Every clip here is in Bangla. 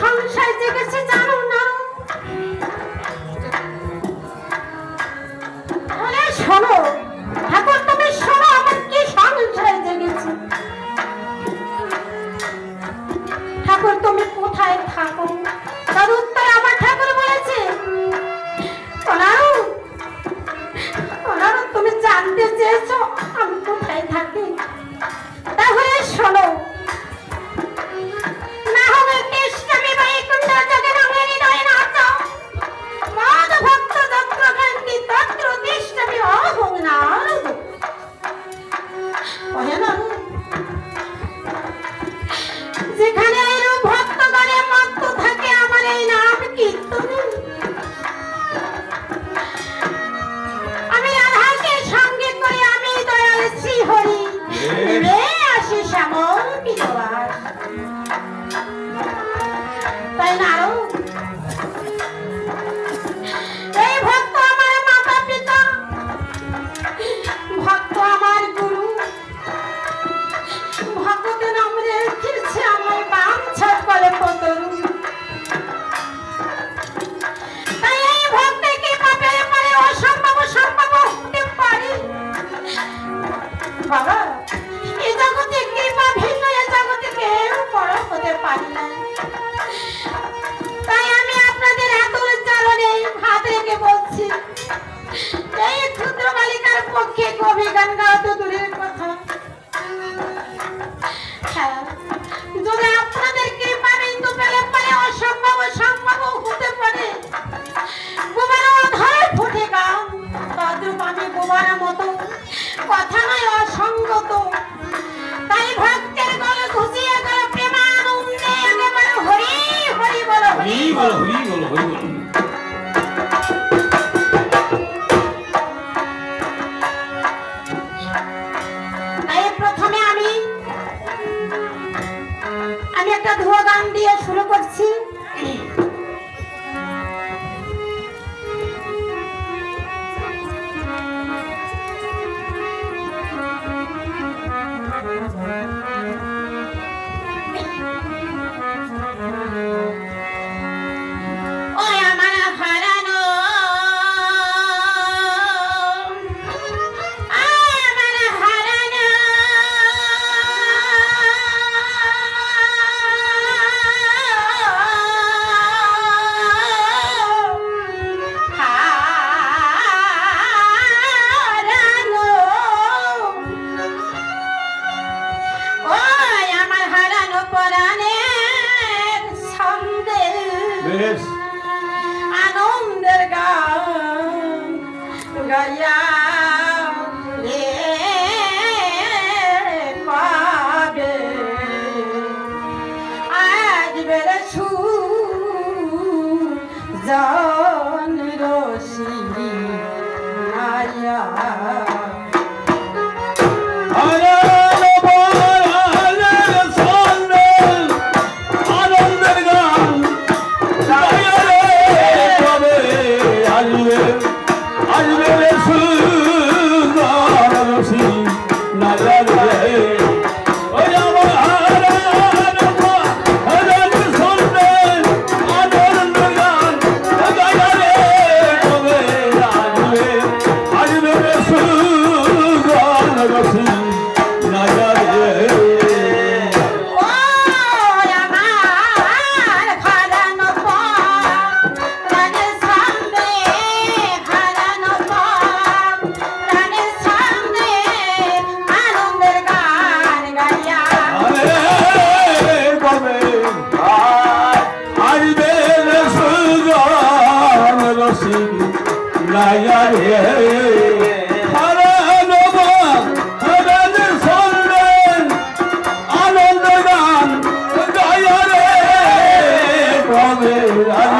সংসার জেগেছে জানো? প্রথমে আমি আমি একটা ধোয়া গান দিয়ে শুরু করছি যা Hare Hare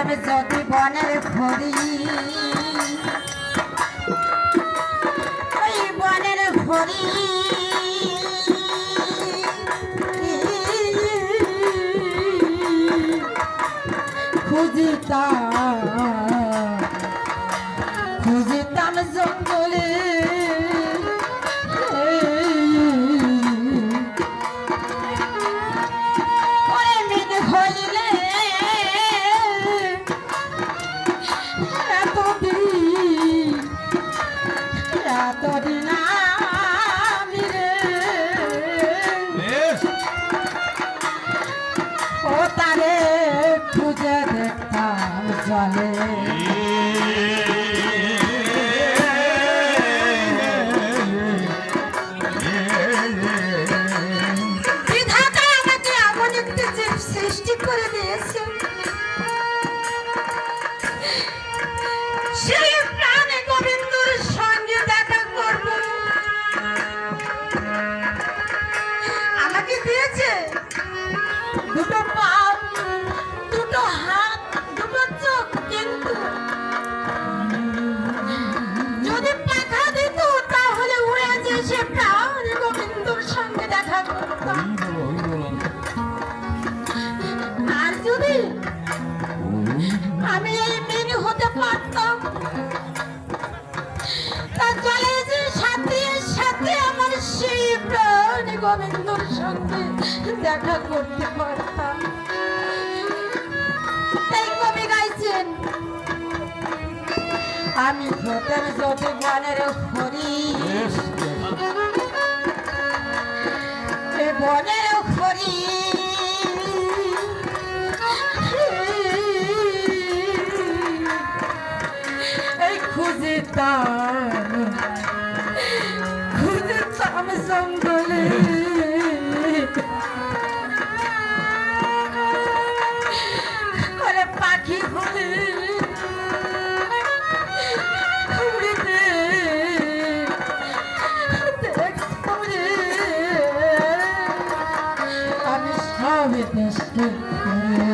হতাম যদি বনের ভরি ওই বনের ভরি খুঁজিতাম দেখতাম গোবিন্দর সঙ্গে দেখা করতে পারতাম। তাই কবি গাইছেন আমি ভূতের যত গানের হরি বনের হরি। এই খুঁজে তার Witness to the